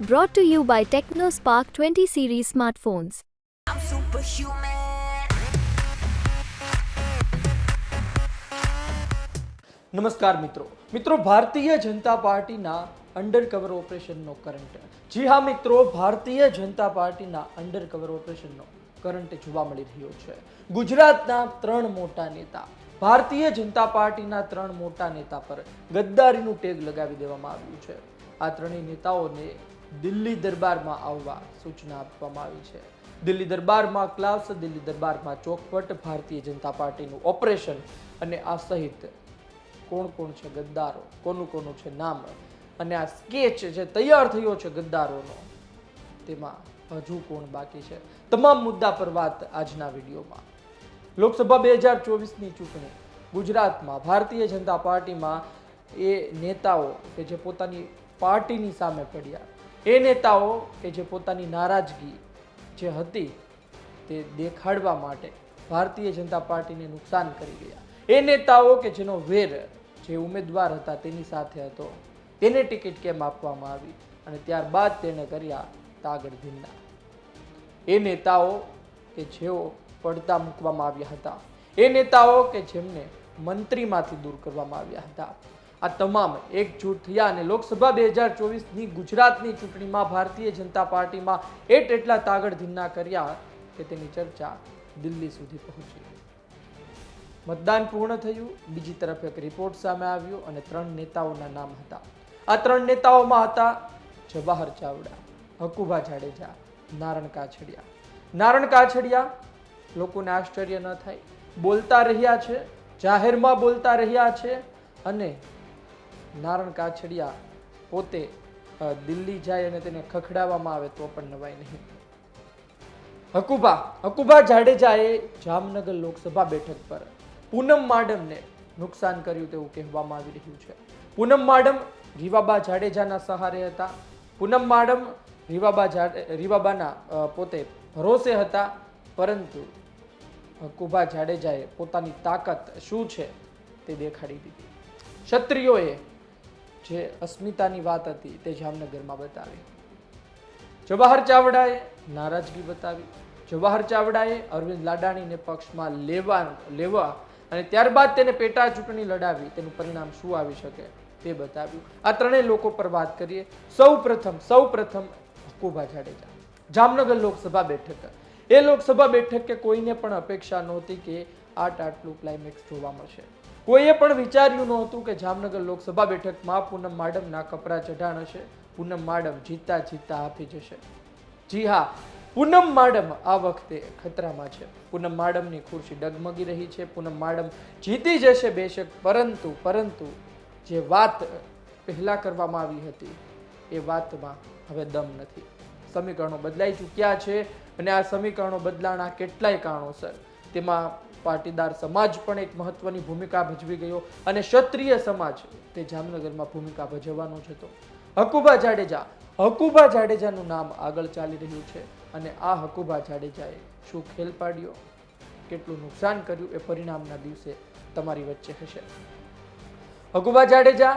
Brought to you by TechnoSpark 20 series smartphones. I'm superhuman. નમસ્કાર મિત્રો મિત્રો ભારતીય જનતા પાર્ટીના અંડરકવર ઓપરેશનનો કરંટ જી હા મિત્રો ભારતીય જનતા પાર્ટીના અંડરકવર ઓપરેશનનો કરંટ જોવા મળી રહ્યો છે ગુજરાતના ત્રણ મોટા નેતા ભારતીય જનતા પાર્ટીના ત્રણ મોટા નેતા પર ગદ્દારીનું ટેગ લગાવી દેવામાં આવ્યું છે આ ત્રણેય નેતાઓને દિલ્હી દરબારમાં આવવા સૂચના આપવામાં આવી છે. દિલ્હી દરબારમાં ક્લાસ, દિલ્હી દરબારમાં ચોખવટ, ભારતીય જનતા પાર્ટીનું ઓપરેશન અને આ સહિત કોણ કોણ છે ગદ્દારો? કોનું કોનું છે નામ? અને આ સ્કેચ જે તૈયાર થયો છે ગદ્દારોનો, તેમાં હજુ કોણ બાકી છે? તમામ મુદ્દા પર વાત આજના વિડીયોમાં. લોકસભા બે હજાર ચોવીસની ચૂંટણી, ગુજરાતમાં ભારતીય જનતા પાર્ટીમાં એ નેતાઓ કે જે પોતાની પાર્ટીની સામે પડ્યા એ નેતાઓ કે જે પોતાની નારાજગી જે હતી તે દેખાડવા માટે ભારતીય જનતા પાર્ટીને નુકસાન કરી ગયા. એ નેતાઓ કે જેનો વેર જે ઉમેદવાર હતા તેની સાથે હતો, તેને ટિકિટ કેમ આપવામાં આવી અને ત્યારબાદ તેણે કર્યા તાગડ ધીંડા એ નેતાઓ કે જેઓ પડતા મૂકવામાં આવ્યા હતા, એ નેતાઓ કે જેમને મંત્રીમાંથી દૂર કરવામાં આવ્યા હતા આ તમામ એકજૂટ થયા અને લોકસભા બે હજાર ચોવીસની ગુજરાતની ચૂંટણીમાં ભારતીય જનતા પાર્ટીમાં એટ એટલા તાગડ ધીન્ના કર્યા કે તેની ચર્ચા દિલ્હી સુધી પહોંચી. મતદાન પૂર્ણ થયું, બીજી તરફ એક રિપોર્ટ સામે આવ્યો અને ત્રણ નેતાઓના નામ હતા. આ ત્રણ નેતાઓમાં હતા જવાહર ચાવડા, હકુભા જાડેજા, નારણ કાછડિયા. નારણ કાછડિયા લોકોને આશ્ચર્ય ન થાય. બોલતા રહ્યા છે, જાહેરમાં બોલતા રહ્યા છે અને નારણ કાછડિયા પોતે દિલ્હી જાય અને તેને ખખડાવવામાં આવે તો પણ નવાય નહીં. હકુબા હકુબા જાડેજાએ જામનગર લોકસભા બેઠક પર પૂનમ માડમને નુકસાન કર્યું તેવું કહેવામાં આવી રહ્યું છે. પૂનમ માડમ રીવાબા જાડેજાના સહારે હતા. પૂનમ માડમ રીવાબા જાડે, રીવાબાના પોતે ભરોસે હતા, પરંતુ હકુબા જાડેજાએ પોતાની તાકાત શું છે તે દેખાડી દીધી. ક્ષત્રિયોએ જે અસ્મિતાની વાત હતી તે જામનગરમાં બતાવી. જવાહર ચાવડાએ નારાજગી બતાવી. જવાહર ચાવડાએ અરવિંદ લાડાણીને પક્ષમાં લેવા લેવા અને ત્યારબાદ તેને પેટા ચૂંટણી લડાવી. તેનું પરિણામ શું આવી શકે તે બતાવ્યું. આ ત્રણેય લોકો પર વાત કરીએ. સૌ પ્રથમ સૌ પ્રથમ હકુભા જાડેજા. જામનગર લોકસભા બેઠક. એ લોકસભા બેઠક કે કોઈને પણ અપેક્ષા નહોતી કે આટ આટલું ક્લાઇમેક્સ જોવા મળશે. કોઈએ પણ વિચાર્યું નહોતું કે જામનગર લોકસભા બેઠકમાં પૂનમ માડમના કપરા ચઢાણ હશે. પૂનમ માડમ જીતતા જીતતા આપી જશે. જી હા, પૂનમ માડમ આ વખતે ખતરામાં છે. પૂનમ માડમની ખુરશી ડગમગી રહી છે. પૂનમ માડમ જીતી જશે બેશક, પરંતુ પરંતુ જે વાત પહેલાં કરવામાં આવી હતી, એ વાતમાં હવે દમ નથી. સમીકરણો બદલાઈ ચૂક્યા છે અને આ સમીકરણો બદલાણા કેટલાય કારણોસર તેમાં પાટીદાર સમાજ પણ એક મહત્વની ભૂમિકા ભજવી ગયો અને ક્ષત્રિય સમાજ તે જામનગરમાં ભૂમિકા ભજવવાનો જ હતો. હકુબા જાડેજા, હકુબા જાડેજાનું નામ આગળ ચાલી રહ્યું છે અને આ હકુબા જાડેજાએ શું ખેલ પાડ્યો, કેટલું નુકસાન કર્યું એ પરિણામના દિવસે તમારી વચ્ચે હશે. હકુબા જાડેજા,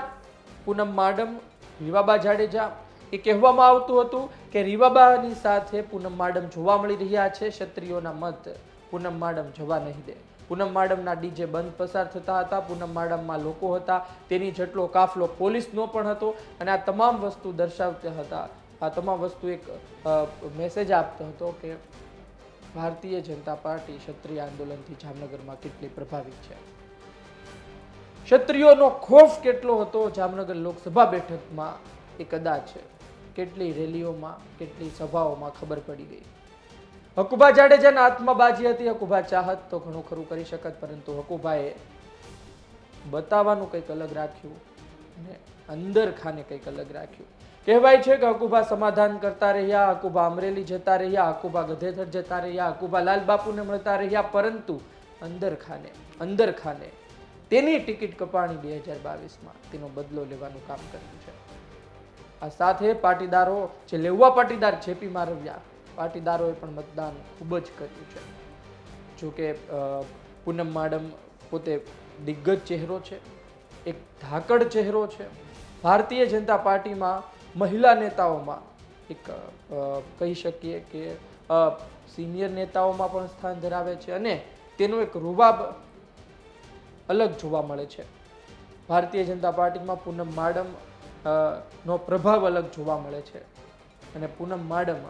પૂનમ માડમ, રીવાબા જાડેજા, એ કહેવામાં આવતું હતું કે રીવાબાની સાથે પૂનમ માડમ જોવા મળી રહ્યા છે ક્ષત્રિયોના મત. પૂનમ માડમ જવા નહીં દે. પૂનમ માડમના ડીજે બંધ પસાર થતા હતા. પૂનમ માડમમાં લોકો હતા. તેની જેટલો કાફલો પોલીસનો પણ હતો અને આ તમામ વસ્તુ દર્શાવતા હતા. આ તમામ વસ્તુ એક મેસેજ આપતો હતો કે ભારતીય જનતા પાર્ટી ક્ષત્રિય આંદોલનથી જામનગરમાં કેટલી પ્રભાવિત છે. ક્ષત્રિયોનો ખોફ કેટલો હતો? જામનગર લોકસભા બેઠકમાં એ કદાચ કેટલી રેલીઓમાં, કેટલી સભાઓમાં ખબર પડી ગઈ. હકુબા જાડેજાના હાથમાં બાજી હતી. હકુબા ચાહત તો ઘણું ખરું કરી શકત, પરંતુ હકુભાએ બતાવવાનું કંઈક અલગ રાખ્યું અને અંદર ખાને કંઈક અલગ રાખ્યું. કહેવાય છે કે હકુબા સમાધાન કરતા રહ્યા હકુબા અમરેલી જતા રહ્યા હકુબા ગધેથર જતા રહ્યા, હકુભા લાલબાપુને મળતા રહ્યા, પરંતુ અંદર ખાને અંદર ખાને તેની ટિકિટ કપાણી બે હજાર બાવીસમાં તેનો બદલો લેવાનું કામ કર્યું છે. આ સાથે પાટીદારો, જે લેવા પાટીદાર છેપી મારવ્યા પાટીદારોએ પણ મતદાન ખૂબ જ કર્યું છે. જોકે પૂનમ માડમ પોતે દિગ્ગજ ચહેરો છે, એક ધાકડ ચહેરો છે. ભારતીય જનતા પાર્ટીમાં મહિલા નેતાઓમાં એક કહી શકીએ કે સિનિયર નેતાઓમાં પણ સ્થાન ધરાવે છે અને તેનો એક રૂબાબ અલગ જોવા મળે છે. ભારતીય જનતા પાર્ટીમાં પૂનમ માડમ નો પ્રભાવ અલગ જોવા મળે છે. અને પૂનમ માડમ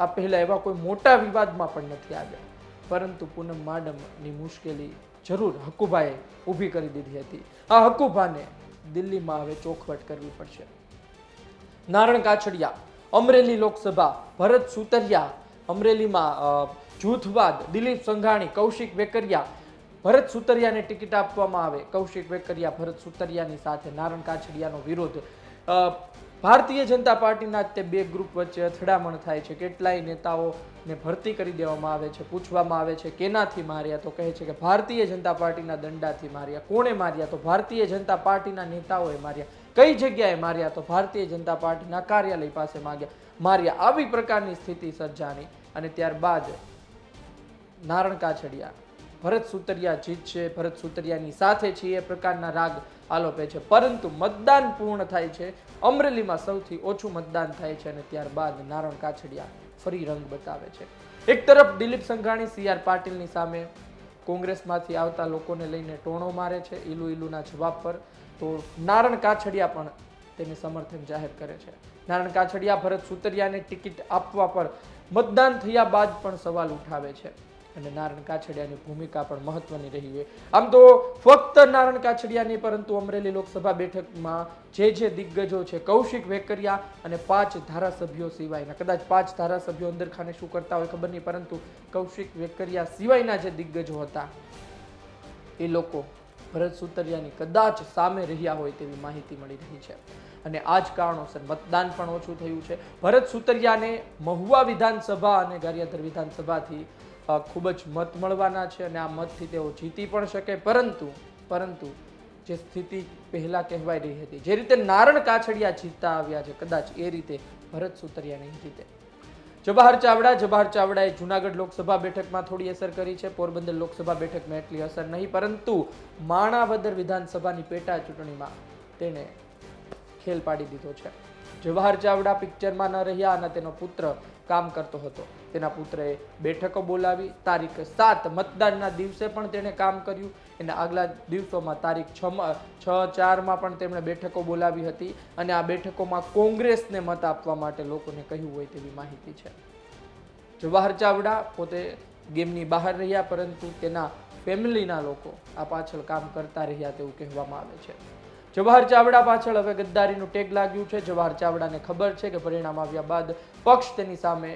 આ પહેલાં એવા કોઈ મોટા વિવાદમાં પણ નથી આવ્યા. પરંતુ પૂનમ માડમની મુશ્કેલી જરૂર હકુભાએ ઊભી કરી દીધી હતી. આ હકુભાને દિલ્હીમાં હવે ચોખવટ કરવી પડશે. નારણ કાછડિયા, અમરેલી લોકસભા, ભરત સુતરિયા, અમરેલીમાં જૂથવાદ દિલીપ સંઘાણી, કૌશિક વેકરિયા, ભરત સુતરિયાને ટિકિટ આપવામાં આવે. કૌશિક વેકરિયા, ભરત સુતરિયાની સાથે નારણ કાછડિયાનો વિરોધ. ભારતીય જનતા પાર્ટીના તે બે ગ્રુપ વચ્ચે અથડામણ થાય છે. કેટલાય નેતાઓને ભરતી કરી દેવામાં આવે છે, પૂછવામાં આવે છે, કેનાથી માર્યા? તો કહે છે કે ભારતીય જનતા પાર્ટીના દંડાથી માર્યા. કોણે માર્યા? તો ભારતીય જનતા પાર્ટીના નેતાઓએ માર્યા. કઈ જગ્યાએ માર્યા? તો ભારતીય જનતા પાર્ટીના કાર્યાલય પાસે માગ્યા. માર્યા. આવી પ્રકારની સ્થિતિ સર્જાની અને ત્યારબાદ નારણ કાછડિયા, ભરત સુતરિયા જીતશે. ભરત સુતરિયાની સાથે છે એ પ્રકારના રાગ આલોપે છે. પરંતુ મતદાન પૂર્ણ થાય છે. અમરેલીમાં સૌથી ઓછું મતદાન થાય છે અને ત્યારબાદ નારણ કાછડિયા ફરી રંગ બતાવે છે. એક તરફ દિલીપ સંઘાણી, સી આર પાટીલની સામે કોંગ્રેસમાંથી આવતા લોકોને લઈને ટોણો મારે છે ઈલુ ઈલુના જવાબ પર. તો નારણ કાછડિયા પણ તેને સમર્થન જાહેર કરે છે. નારણ કાછડિયા ભરત સુતરિયાને ટિકિટ આપવા પર મતદાન થયા બાદ પણ સવાલ ઉઠાવે છે. અને નારણ કાછડિયાની ભૂમિકા પણ મહત્વની રહી હોય આમ તો ફક્ત નારણ કાછડિયાની પરંતુ અમરેલી લોકસભા બેઠકમાં જે જે દિગ્ગજો છે, કૌશિક વેકરિયા અને પાંચ ધારાસભ્યો સિવાયના, કદાચ પાંચ ધારાસભ્યો અંદર ખાને શું કરતા હોય ખબર નહીં, પરંતુ કૌશિક વેકરિયા સિવાયના જે દિગ્ગજો હતા, એ લોકો ભરત સુતરિયાની કદાચ સામે રહ્યા હોય તેવી માહિતી મળી રહી છે. અને આ જ કારણોસર મતદાન પણ ઓછું થયું છે. ભરત સુતરિયાને મહુવા વિધાનસભા અને ગારિયાધર વિધાનસભાથી ખૂબ જ મત મળવાના છે અને આ મતથી તેઓ જીતી પણ શકે. પરંતુ પરંતુ જે સ્થિતિ પહેલાં કહેવાઈ રહી હતી, જે રીતે નારણ કાછડિયા જીતતા આવ્યા છે, કદાચ એ રીતે ભરત સુતરિયા નહીં જીતે. જવાહર ચાવડા, જવાહર ચાવડાએ જુનાગઢ લોકસભા બેઠકમાં થોડી અસર કરી છે. પોરબંદર લોકસભા બેઠકમાં એટલી અસર નહીં, પરંતુ માણાવદર વિધાનસભાની પેટા ચૂંટણીમાં તેણે ખેલ પાડી દીધો છે. જવાહર ચાવડા પિક્ચરમાં ન રહ્યા અને તેનો પુત્ર કામ કરતો હતો. તેના પુત્રએ બેઠકો બોલાવી, તારીખ સાત મતદાનના દિવસે પણ તેણે કામ કર્યું. એના આગલા દિવસોમાં તારીખ છ છ ચારમાં પણ તેમણે બેઠકો બોલાવી હતી અને આ બેઠકોમાં કોંગ્રેસને મત આપવા માટે લોકોને કહ્યું હોય તેવી માહિતી છે. જવાહર ચાવડા પોતે ગેમની બહાર રહ્યા, પરંતુ તેના ફેમિલીના લોકો આ પાછળ કામ કરતા રહ્યા તેવું કહેવામાં આવે છે. જવાહર ચાવડા પાછળ હવે ગદ્દારીનું ટેગ લાગ્યું છે. જવાહર ચાવડાને ખબર છે કે પરિણામ આવ્યા બાદ પક્ષ તેની સામે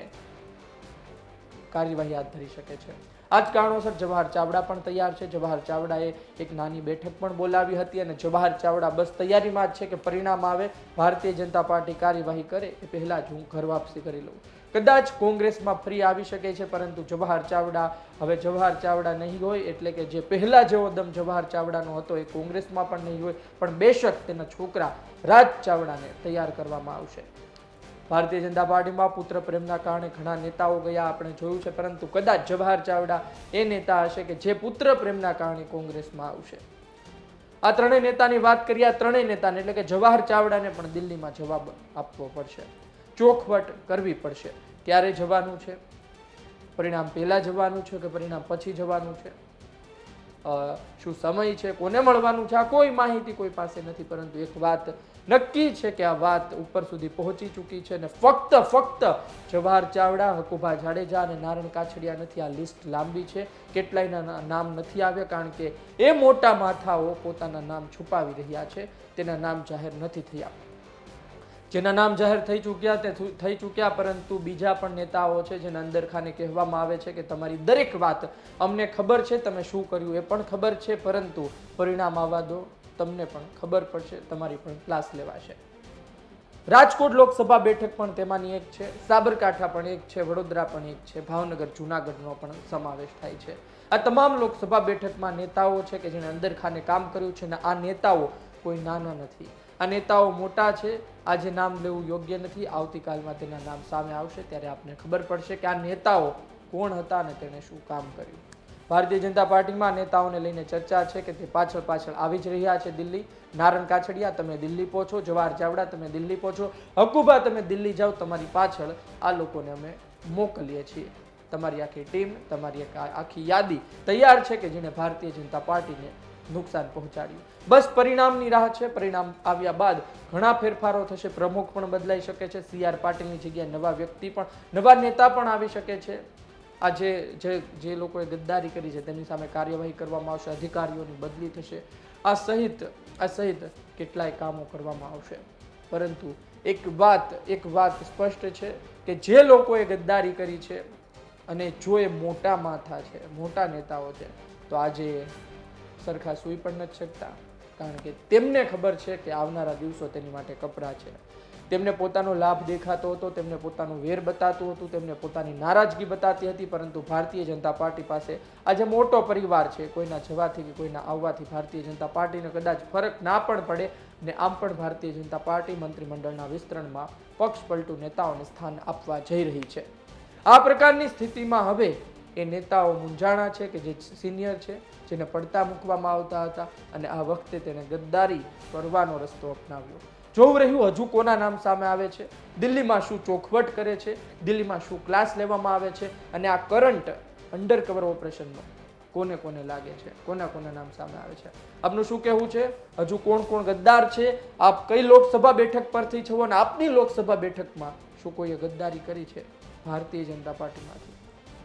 કાર્યવાહી હાથ ધરી શકે છે. આ જ કારણોસર જવાહર ચાવડા પણ તૈયાર છે. જવાહર ચાવડાએ એક નાની બેઠક પણ બોલાવી હતી અને જવાહર ચાવડા બસ તૈયારીમાં જ છે કે પરિણામ આવે. ભારતીય જનતા પાર્ટી કાર્યવાહી કરે એ પહેલાં જ હું ઘર વાપસી કરી લઉં. કદાચ કોંગ્રેસમાં ફરી આવી શકે છે, પરંતુ જવાહર ચાવડા હવે જવાહર ચાવડા નહીં હોય એટલે કે જે પહેલાં જેવો દમ જવાહર ચાવડાનો હતો એ કોંગ્રેસમાં પણ નહીં હોય. પણ બેશક તેના છોકરા રાજ ચાવડાને તૈયાર કરવામાં આવશે. ભારતીય જનતા પાર્ટીમાં પુત્ર પ્રેમના કારણે ઘણા નેતાઓ ગયા, આપણે જોયું છે. પરંતુ કદાચ જવાહર ચાવડા એ નેતા હશે કે જે પુત્ર પ્રેમના કારણે કોંગ્રેસમાં આવશે. આ ત્રણેય નેતાની વાત કરીએ ત્રણેય નેતાને એટલે કે જવાહર ચાવડાને પણ દિલ્હીમાં જવાબ આપવો પડશે. ચોખવટ કરવી પડશે. ક્યારે જવાનું છે? પરિણામ પહેલાં જવાનું છે કે પરિણામ પછી જવાનું છે? શું સમય છે? કોને મળવાનું છે? આ કોઈ માહિતી કોઈ પાસે નથી, પરંતુ એક વાત નક્કી છે કે આ વાત ઉપર સુધી પહોંચી ચૂકી છે અને ફક્ત ફક્ત જવાહર ચાવડા, હકુભા જાડેજા અને નારણ કાછડિયા નથી. આ લિસ્ટ લાંબી છે. કેટલાયના નામ નથી આવ્યા કારણ કે એ મોટા માથાઓ પોતાના નામ છુપાવી રહ્યા છે. તેના નામ જાહેર નથી થયા. જેના નામ જાહેર થઈ ચૂક્યા તે થઈ ચૂક્યા પરંતુ બીજા પણ નેતાઓ છે જેના અંદર ખાને કહેવામાં આવે છે કે તમારી દરેક વાત અમને ખબર છે, તમે શું કર્યું એ પણ ખબર છે, પરંતુ પરિણામ આવવા દો. તમને પણ ખબર પડશે, તમારી પણ ક્લાસ લેવાશે. રાજકોટ લોકસભા બેઠક પણ તેમાંની એક છે, સાબરકાંઠા પણ એક છે, વડોદરા પણ એક છે, ભાવનગર, જુનાગઢનો પણ સમાવેશ થાય છે. આ તમામ લોકસભા બેઠકમાં નેતાઓ છે કે જેણે અંદર ખાને કામ કર્યું છે અને આ નેતાઓ કોઈ નાના નથી. આ નેતાઓ મોટા છે, આજે નામ લેવું યોગ્ય નથી, આવતીકાલમાં તેના નામ સામે આવશે, ત્યારે આપને ખબર પડશે કે આ નેતાઓ કોણ હતા અને તેણે શું કામ કર્યું. ભારતીય જનતા પાર્ટીમાં નેતાઓને લઈને ચર્ચા છે કે તે પાછળ પાછળ આવી જ રહ્યા છે દિલ્હી. નારણ કાછડિયા, તમે દિલ્હી પહોંચો. જવાહર ચાવડા, તમે દિલ્હી પહોંચો. હકુબા તમે દિલ્હી જાઓ. તમારી પાછળ આ લોકોને અમે મોકલીએ છીએ. તમારી આખી ટીમ, તમારી એક આખી યાદી તૈયાર છે કે જેણે ભારતીય જનતા પાર્ટીને નુકસાન પહોંચાડ્યું. બસ પરિણામની રાહ છે. પરિણામ આવ્યા બાદ ઘણા ફેરફારો થશે. પ્રમુખ પણ બદલાઈ શકે છે. સી આર પાટીલની જગ્યાએ નવા વ્યક્તિ પણ, નવા નેતા પણ આવી શકે છે. આ જે જે જે લોકોએ ગદ્દારી કરી છે, તેમની સામે કાર્યવાહી કરવામાં આવશે, અધિકારીઓની બદલી થશે. આ સહિત આ સહિત કેટલાય કામો કરવામાં આવશે. પરંતુ એક વાત એક વાત સ્પષ્ટ છે કે જે લોકોએ ગદ્દારી કરી છે અને જો એ મોટા માથા છે, મોટા નેતાઓ છે, તો આજે સરખા સૂઈ પણ નથી શકતા. કારણ કે તેમને ખબર છે કે આવનારા દિવસો તેની માટે કપરા છે. તેમને પોતાનો લાભ દેખાતો હતો, તેમને પોતાનું વેર બતાતું હતું, તેમને પોતાની નારાજગી બતાતી હતી, પરંતુ ભારતીય જનતા પાર્ટી પાસે આજે મોટો પરિવાર છે. કોઈના જવાથી કે કોઈના આવવાથી ભારતીય જનતા પાર્ટીને કદાચ ફરક ના પણ પડે ને આમ પણ ભારતીય જનતા પાર્ટી મંત્રીમંડળના વિસ્તરણમાં પક્ષ પલટુ નેતાઓને સ્થાન આપવા જઈ રહી છે. આ પ્રકારની સ્થિતિમાં હવે એ નેતાઓ મૂંઝાણા છે કે જે સિનિયર છે, જેને પડતા મૂકવામાં આવતા હતા અને આ વખતે તેને ગદ્દારી કરવાનો રસ્તો અપનાવ્યો. જોવું રહ્યું હજુ કોના નામ સામે આવે છે? દિલ્હીમાં શું ચોખવટ કરે છે? દિલ્હીમાં શું ક્લાસ લેવામાં આવે છે? અને આ કરંટ અંડર કવર ઓપરેશનનો કોને કોને લાગે છે? કોના કોના નામ સામે આવે છે? આપનું શું કહેવું છે? હજુ કોણ કોણ ગદ્દાર છે? આપ કઈ લોકસભા બેઠક પરથી છો અને આપની લોકસભા બેઠકમાં શું કોઈએ ગદ્દારી કરી છે? ભારતીય જનતા પાર્ટીમાંથી.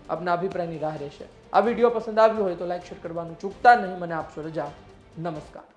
આપના અભિપ્રાયની રાહ રહેશે. આ વીડિયો પસંદ આવ્યો હોય તો લાઈક શેર કરવાનું ચૂકતા નહીં. મને આપશો રજા. નમસ્કાર.